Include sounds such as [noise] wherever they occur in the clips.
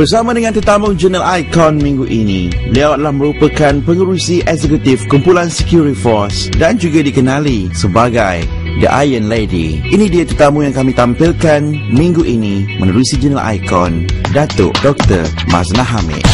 Bersama dengan tetamu jurnal Icon minggu ini, beliau adalah merupakan pengerusi eksekutif kumpulan Security Force dan juga dikenali sebagai The Iron Lady. Ini dia tetamu yang kami tampilkan minggu ini menerusi jurnal Icon, Datuk Dr. Maznah Hamid.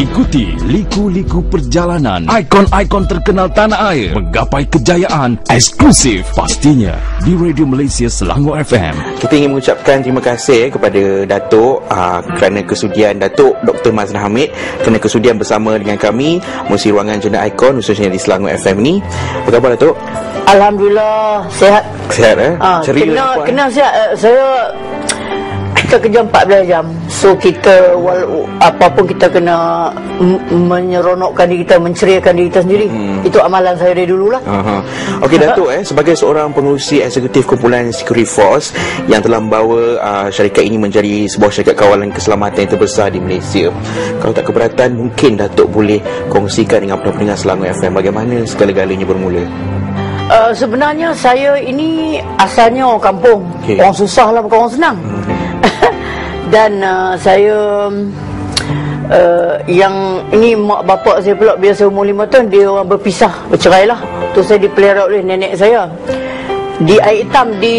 Ikuti liku-liku perjalanan ikon-ikon terkenal tanah air menggapai kejayaan eksklusif pastinya di Radio Malaysia Selangor FM. Kita ingin mengucapkan terima kasih kepada Datuk uh, kerana kesudian Datuk Dr. Maznah Hamid kerana kesudian bersama dengan kami mengisi ruangan jurnal ikon khususnya di Selangor FM ni. Apa khabar Datuk? Alhamdulillah sehat. Sihat eh? Ah, Ceria kena puan? kena sihat. Uh, saya kita kerja 14 jam. So kita wal, apapun kita kena menyeronokkan diri kita, menceriakan diri kita sendiri. Hmm. Itu amalan saya dari dululah. Aha. Okey Datuk eh sebagai seorang pengurusi eksekutif kumpulan Security Force yang telah membawa uh, syarikat ini menjadi sebuah syarikat kawalan keselamatan yang terbesar di Malaysia. Kalau tak keberatan mungkin Datuk boleh kongsikan dengan pendengar Selangor FM bagaimana segala-galanya bermula. Uh, sebenarnya saya ini asalnya orang kampung. Okey. Orang susah lah bukan orang senang. Dan uh, saya uh, yang ini mak bapak saya pula biasa umur lima tahun dia orang berpisah bercerai lah. Tu saya dipelihara oleh nenek saya. Di air hitam di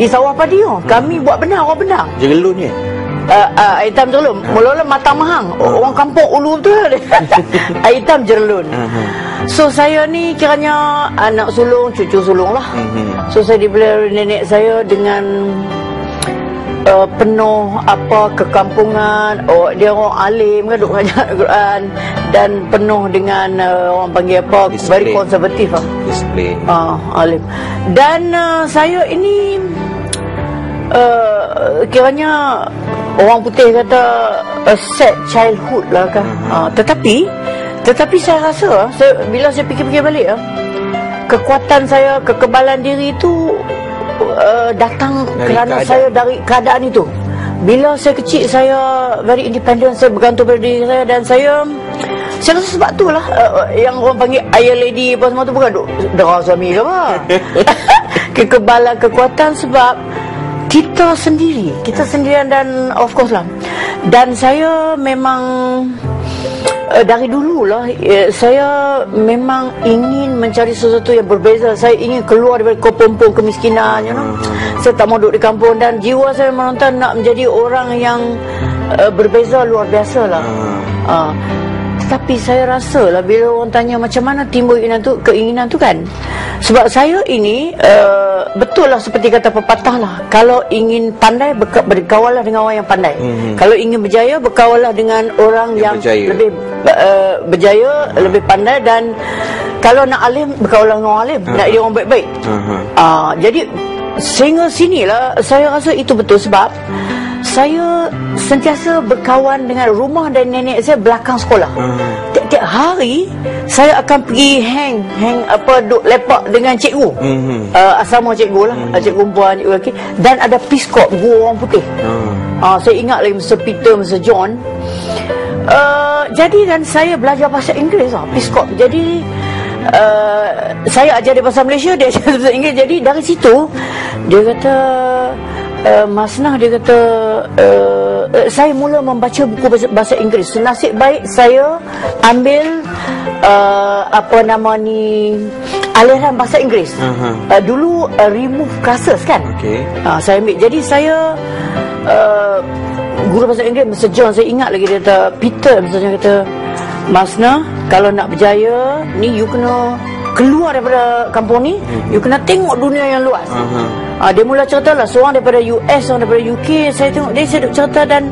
di sawah padi tu. Kami buat benar orang benar. Jerelun ni. Uh, uh, air hitam jerelun Mula-mula matang mahang Orang kampung ulu tu lah [laughs] Air hitam jerelun So saya ni kiranya Anak sulung, cucu sulung lah Mhm. So saya dibeli nenek saya dengan uh, Penuh apa kekampungan oh, Dia orang alim kan Duk ngajar [laughs] Al-Quran Dan penuh dengan uh, Orang panggil apa Disiplin. Very konservatif lah. Ah, alim. Dan uh, saya ini uh, kiranya orang putih kata a sad childhood lah kan. Uh, tetapi tetapi saya rasa saya, bila saya fikir-fikir balik ah, kekuatan saya, kekebalan diri itu uh, datang Dari kerana keadaan. saya dari keadaan itu. Bila saya kecil saya very independent, saya bergantung pada diri saya dan saya saya rasa sebab tu lah uh, yang orang panggil Iron Lady apa semua tu bukan duk derah suami ke apa. [laughs] Kekebalan kekuatan sebab kita sendiri, kita sendirian dan of course lah. Dan saya memang uh, dari dululah uh, saya memang ingin mencari sesuatu yang berbeza. Saya ingin keluar daripada kepompong kemiskinan, you know. Saya tak mau duduk di kampung dan jiwa saya menonton nak menjadi orang yang uh, berbeza luar biasa lah. Uh, tapi saya rasa lah bila orang tanya macam mana timbul keinginan tu, keinginan tu kan. Sebab saya ini uh, betul lah seperti kata pepatah lah. Kalau ingin pandai berka- berkawalah dengan orang yang pandai. Mhm. Kalau ingin berjaya berkawalah dengan orang Yang yang, berjaya. lebih uh, berjaya, lebih pandai dan kalau nak alim berkawalah dengan orang alim, nak dia orang baik-baik. Aha. Ah, jadi sehingga sinilah saya rasa itu betul sebab saya sentiasa berkawan dengan rumah dan nenek saya belakang sekolah. Tiap-tiap hari saya akan pergi hang hang apa duk lepak dengan cikgu. Mhm. Uh, asrama cikgu lah, mm cikgu perempuan, cikgu lelaki dan ada piskop guru orang putih. Ah. Ah, saya ingat lagi Mr. Peter, Mr. John. Uh, jadi kan saya belajar bahasa Inggeris lah, piskop. Jadi uh, saya ajar dia bahasa Malaysia, dia ajar bahasa Inggeris. Jadi dari situ dia kata uh, Mas Nah dia kata uh, uh, saya mula membaca buku bahasa, bahasa Inggeris. Senasib baik saya ambil uh, apa nama ni aliran bahasa Inggeris. Aha. Uh, dulu uh, remove classes kan. Okey. Ha, saya ambil. Jadi saya uh, guru bahasa Inggeris Mr. John saya ingat lagi dia kata Peter Mr. John kata Masna kalau nak berjaya ni you kena keluar daripada kampung ni you kena tengok dunia yang luas. Aha. Ha, dia mula cerita lah. Seorang daripada US Seorang daripada UK Saya tengok Dia saya duk cerita dan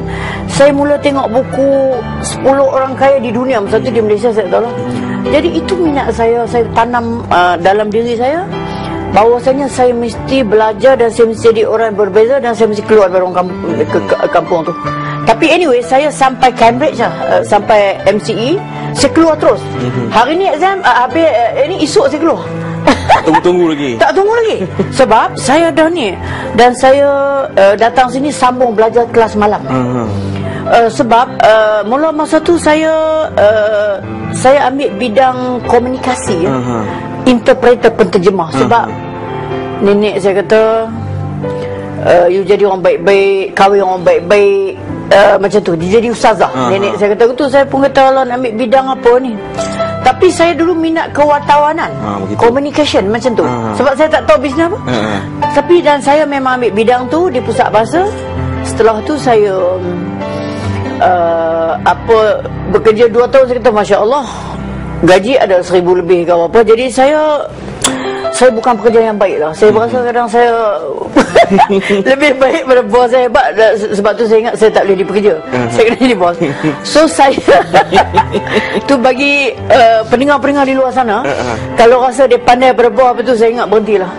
Saya mula tengok buku 10 orang kaya di dunia. Masa tu di Malaysia saya tahu lah. Jadi itu minat saya. Saya tanam uh, dalam diri saya bahawasanya saya mesti belajar dan saya mesti jadi orang berbeza dan saya mesti keluar dari orang kampung, ke, ke, kampung tu. Tapi anyway, saya sampai Cambridge lah, uh, sampai MCE, saya keluar terus. Hari ni exam, uh, habis uh, ini esok saya keluar. Tunggu-tunggu lagi. Tak tunggu lagi. Sebab saya dah ni dan saya uh, datang sini sambung belajar kelas malam. Aha. Uh, sebab uh, mula masa tu saya uh, saya ambil bidang komunikasi ya. Aha. Interpreter penterjemah sebab nenek saya kata uh, you jadi orang baik-baik, kahwin orang baik-baik uh, macam tu. Dia jadi ustazah. Aha. Nenek saya kata tu saya pun kata lah nak ambil bidang apa ni. Tapi saya dulu minat kewartawanan, begitu. communication macam tu. Aha. Sebab saya tak tahu bisnes apa. Ha. Tapi dan saya memang ambil bidang tu di pusat bahasa. Setelah tu saya uh, apa bekerja dua tahun saya kata masya Allah gaji ada seribu lebih ke apa. Jadi saya saya bukan pekerja yang baik lah. Saya berasa kadang saya [laughs] lebih baik pada bos saya hebat. Sebab tu saya ingat saya tak boleh dipekerja. saya kena jadi bos. [laughs] So saya [laughs] tu bagi uh, pendengar-pendengar di luar sana, kalau rasa dia pandai pada bos apa tu saya ingat berhentilah.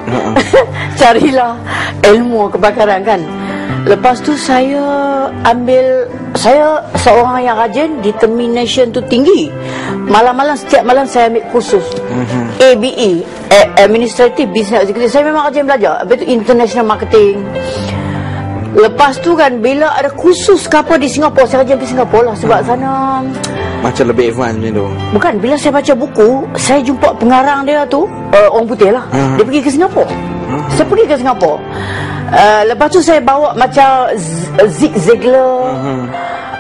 Carilah ilmu kebakaran kan. Lepas tu saya ambil saya seorang yang rajin, determination tu tinggi. Malam-malam setiap malam saya ambil kursus. ABE, A- Administrative Business Executive. Saya memang rajin belajar. Habis tu international marketing. Lepas tu kan bila ada kursus ke apa di Singapura, saya rajin pergi Singapura lah sebab sana Macam lebih advance macam tu. Bukan, bila saya baca buku, saya jumpa pengarang dia tu, uh, orang putih lah. Hmm. Dia pergi ke Singapura. Saya pergi ke Singapura. Uh, lepas tu saya bawa macam Zig Ziglar.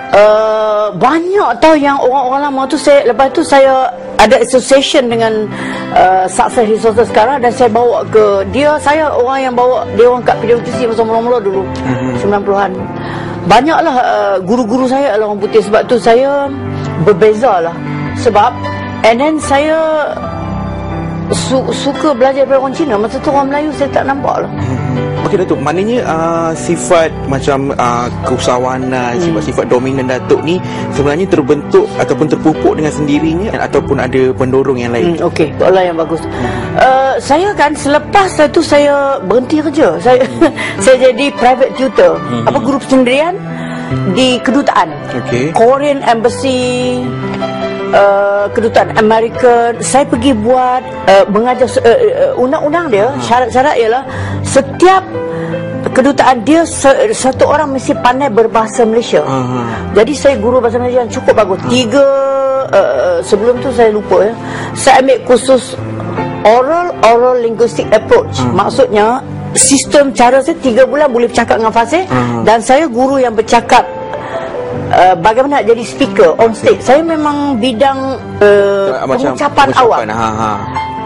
Uh, banyak tau yang orang-orang lama tu saya lepas tu saya ada association dengan uh, success resources sekarang dan saya bawa ke dia. Saya orang yang bawa dia orang kat PWTC masa mula-mula dulu 90-an banyaklah uh, guru-guru saya adalah orang putih. Sebab tu saya berbeza lah sebab and then saya su- suka belajar daripada orang Cina. Masa tu orang Melayu saya tak nampak lah Okey Datuk, maknanya uh, sifat macam uh, keusahawanan, sifat-sifat dominan Datuk ni sebenarnya terbentuk ataupun terpupuk dengan sendirinya ataupun ada pendorong yang lain. Hmm, Okey, soalan yang bagus. Uh, saya kan selepas itu saya berhenti kerja. Saya [laughs] saya jadi private tutor. Apa guru sendirian di kedutaan. Okey. Korean Embassy Uh, kedutaan American saya pergi buat uh, mengajar uh, uh, undang-undang dia syarat-syarat ialah setiap kedutaan dia se- satu orang mesti pandai berbahasa Malaysia Aha. jadi saya guru bahasa Malaysia yang cukup bagus. Tiga uh, sebelum tu saya lupa ya. Saya ambil kursus oral oral linguistic approach. Maksudnya sistem cara saya tiga bulan boleh bercakap dengan fasih dan saya guru yang bercakap Uh, bagaimana nak jadi speaker on stage saya memang bidang uh, pengucapan awam Ha ha.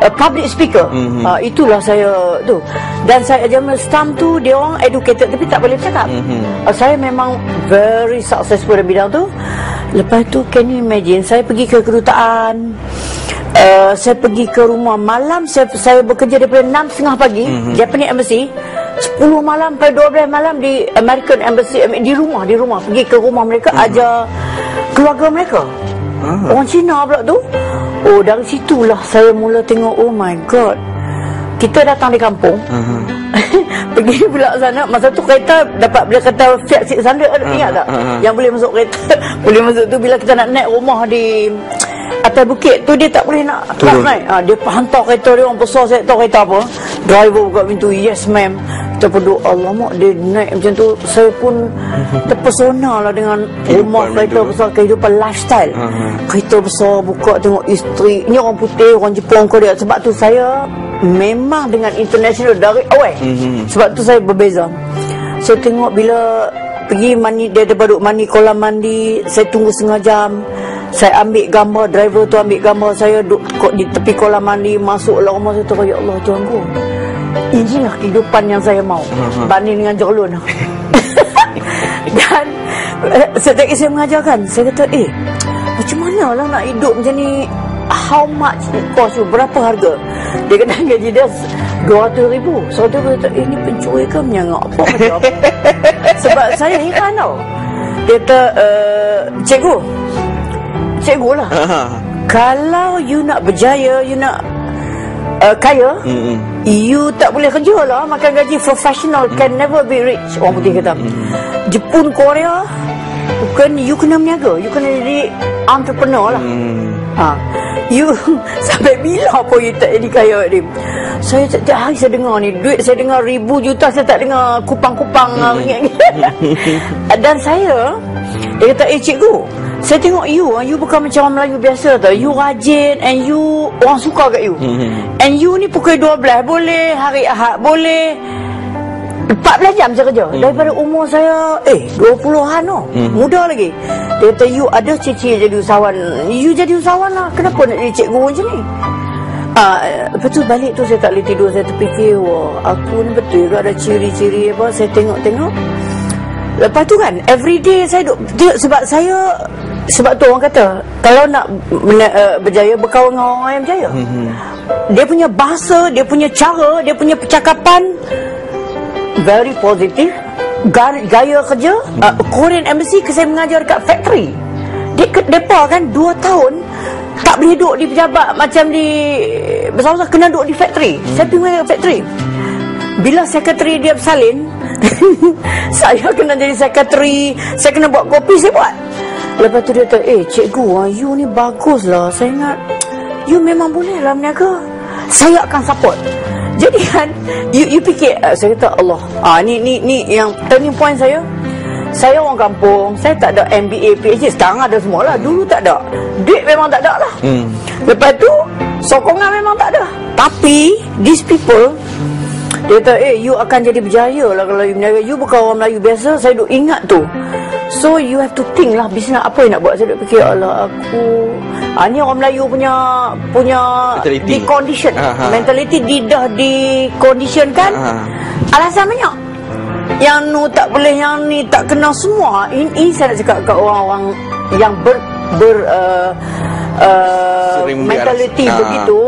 uh, public speaker. Mhm. Mm-hmm. Uh, itulah saya tu. Dan saya Jamal Stam tu dia orang educated tapi tak boleh bercakap. Mhm. Mm-hmm. Uh, saya memang very successful dalam bidang tu. Lepas tu can you imagine saya pergi ke kedutaan Uh, saya pergi ke rumah malam saya saya bekerja daripada 6.30 pagi mm-hmm. Japanese Embassy 10 malam sampai 12 malam di American Embassy mean, di rumah di rumah. Pergi ke rumah mereka mm-hmm. ajar keluarga mereka. Ah. Orang Cina pula tu. Oh dari situlah saya mula tengok Oh my god. Kita datang di kampung. Uh-huh. [laughs] Pergi pula sana. Masa tu kereta Dapat bila kata Fiat 600 ada Ingat tak? ah, ah. Yang boleh masuk kereta. [laughs] Boleh masuk tu Bila kita nak naik rumah di Atas bukit tu Dia tak boleh nak Turun. naik. Ha, Dia hantar kereta dia Orang besar saya tak tahu kereta apa. Driver buka pintu Yes ma'am Kita pun Alamak dia naik macam tu. Saya pun [laughs] Terpesona lah dengan Rumah kereta besar Kehidupan lifestyle. Aha. Kereta besar Buka tengok isteri. Ini orang putih Orang Jepun dia. Sebab tu saya Memang dengan international Dari awal Mhm. Sebab tu saya berbeza. Saya tengok bila Pergi mandi Dia ada baduk mandi Kolam mandi Saya tunggu setengah jam. Saya ambil gambar Driver tu ambil gambar Saya duduk di tepi kolam mandi Masuklah rumah saya tu Ya Allah Tuanku Inilah kehidupan yang saya mau. Banding dengan Jerlun [laughs] Dan eh, Setiap kali saya mengajarkan Saya kata eh Macam mana lah nak hidup macam ni? How much it cost? You Berapa harga? Dia kata gaji dia 200 ribu. So dia kata eh, Ini pencuri ke menyangak apa macam apa? [laughs] Sebab saya heran tau. Dia kata uh, Cikgu Cikgu lah Ha. Kalau you nak berjaya You nak uh, Kaya Hmm. You tak boleh kerja lah Makan gaji professional Can never be rich Orang putih kata Jepun, Korea Bukan You kena meniaga You kena jadi Entrepreneur lah Hmm. ha. You [laughs] Sampai bila pun You tak jadi kaya ni Saya setiap hari saya dengar ni Duit saya dengar ribu juta Saya tak dengar kupang-kupang ringgit. [laughs] Dan saya Dia kata eh cikgu Saya tengok you ah, You bukan macam orang Melayu biasa tau. You rajin And you Orang suka kat you. Mhm. And you ni pukul 12 boleh Hari Ahad boleh. 14 jam saya kerja. Hmm. Daripada umur saya Eh 20-an tau Muda lagi. Dia kata you ada cicit jadi usahawan. You jadi usahawan lah. Kenapa nak jadi cikgu macam ni? Ah, lepas tu balik tu saya tak boleh tidur. Saya terfikir Wah aku ni betul ke ada ciri-ciri apa? Saya tengok-tengok. Lepas tu kan Every day saya duk tengok Sebab saya Sebab tu orang kata Kalau nak uh, berjaya Berkawan dengan orang yang berjaya. Dia punya bahasa Dia punya cara Dia punya percakapan Very positif Gaya, gaya kerja uh, Korean Embassy ke Saya mengajar dekat factory. Dia, Depa kan 2 tahun Tak boleh duduk di pejabat Macam di Bersama-sama kena duduk di factory. Saya pergi mengajar factory. Bila sekretari dia bersalin [laughs] Saya kena jadi sekretari Saya kena buat kopi Saya buat Lepas tu dia kata Eh cikgu ah, You ni bagus lah Saya ingat You memang boleh lah berniaga. Saya akan support. Jadi kan You, you fikir uh, Saya kata Allah ah, ni, ni, ni yang turning point saya. Saya orang kampung Saya tak ada MBA, PhD Sekarang ada semua lah Dulu tak ada. Duit memang tak ada lah. Hmm. Lepas tu Sokongan memang tak ada. Tapi These people Dia kata eh you akan jadi berjaya lah Kalau you berniaga You bukan orang Melayu biasa Saya duk ingat tu So you have to think lah Bisnes apa yang nak buat Saya duk fikir Allah aku ah, Ni orang Melayu punya Punya Mentality. Di condition Aha. Mentality di, dah di condition kan Aha. Alasan banyak Yang nu tak boleh Yang ni tak kenal semua Ini, ini saya nak cakap kat orang-orang Yang ber, ber uh, uh, Sering Mentality. Ah. begitu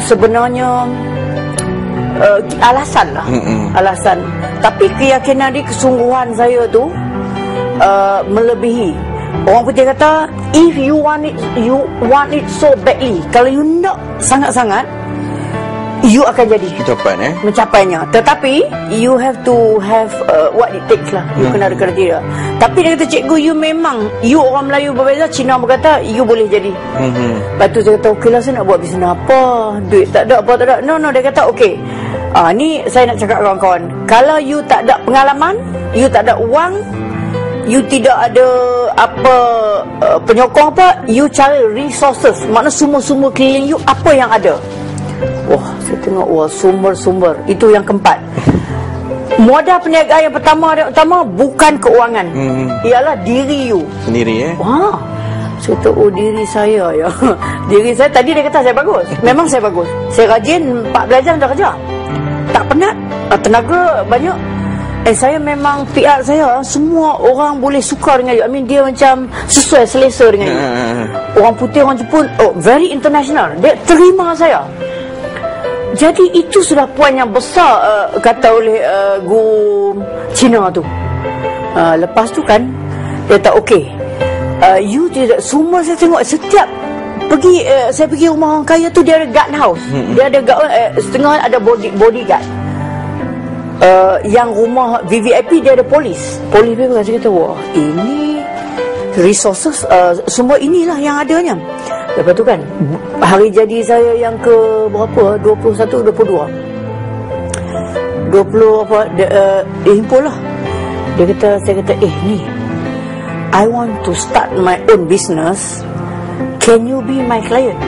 Sebenarnya uh, Alasan lah. Mm-mm. Alasan. Tapi keyakinan dia Kesungguhan saya tu uh, Melebihi. Orang putih kata If you want it You want it so badly. Kalau you nak Sangat-sangat You akan jadi Ucapan eh? mencapainya. Tetapi you have to have uh, what it takes lah. You kena ada kriteria tapi dia kata cikgu you memang you orang Melayu berbeza Cina berkata you boleh jadi. Mhm. lepas tu saya kata okey lah saya nak buat bisnes apa? Duit tak ada apa tak ada. No no dia kata okey ah, ni saya nak cakap kawan-kawan kalau you tak ada pengalaman you tak ada wang you tidak ada apa uh, penyokong apa you cari resources makna sumber-sumber keliling you apa yang ada Wah, saya tengok wah sumber-sumber itu yang keempat. Modal perniagaan yang pertama dan utama bukan keuangan. Hmm. Ialah diri you. Sendiri eh Wah. Saya kata, oh diri saya ya. [laughs] diri saya, tadi dia kata saya bagus. Memang saya bagus. Saya rajin 14 jam dah kerja. Tak penat. Ah, Tenaga banyak. Eh saya memang PR saya semua orang boleh suka dengan you. I mean dia macam sesuai selesa dengan you. Ah. [laughs] Orang putih orang Jepun oh very international. Dia terima saya. Jadi itu sudah poin yang besar uh, kata oleh uh, guru Cina tu. Uh, lepas tu kan dia kata okey. Uh, you tidak semua saya tengok setiap pergi uh, saya pergi rumah orang kaya tu dia ada guard house. Dia ada guard, uh, setengah ada body bodyguard. Uh, yang rumah VVIP dia ada polis. Polis dia saya kata wah ini resources uh, semua inilah yang adanya. Lepas tu kan hari jadi saya yang ke berapa? 21 22. 20 apa dia, uh, dia himpun lah. Dia kata saya kata eh ni I want to start my own business. Can you be my client?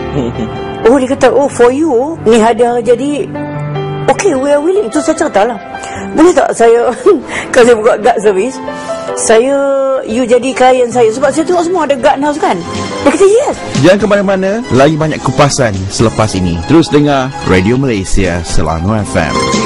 [laughs] oh dia kata oh for you ni hadiah jadi Okay, we are willing. Itu saya cerita lah. Boleh tak saya, [laughs] kalau saya buka guard service, saya, you jadi klien saya. Sebab saya tengok semua ada guard house kan. Dia kata yes. Jangan ke mana-mana Lagi banyak kupasan selepas ini Terus dengar Radio Malaysia Selangor FM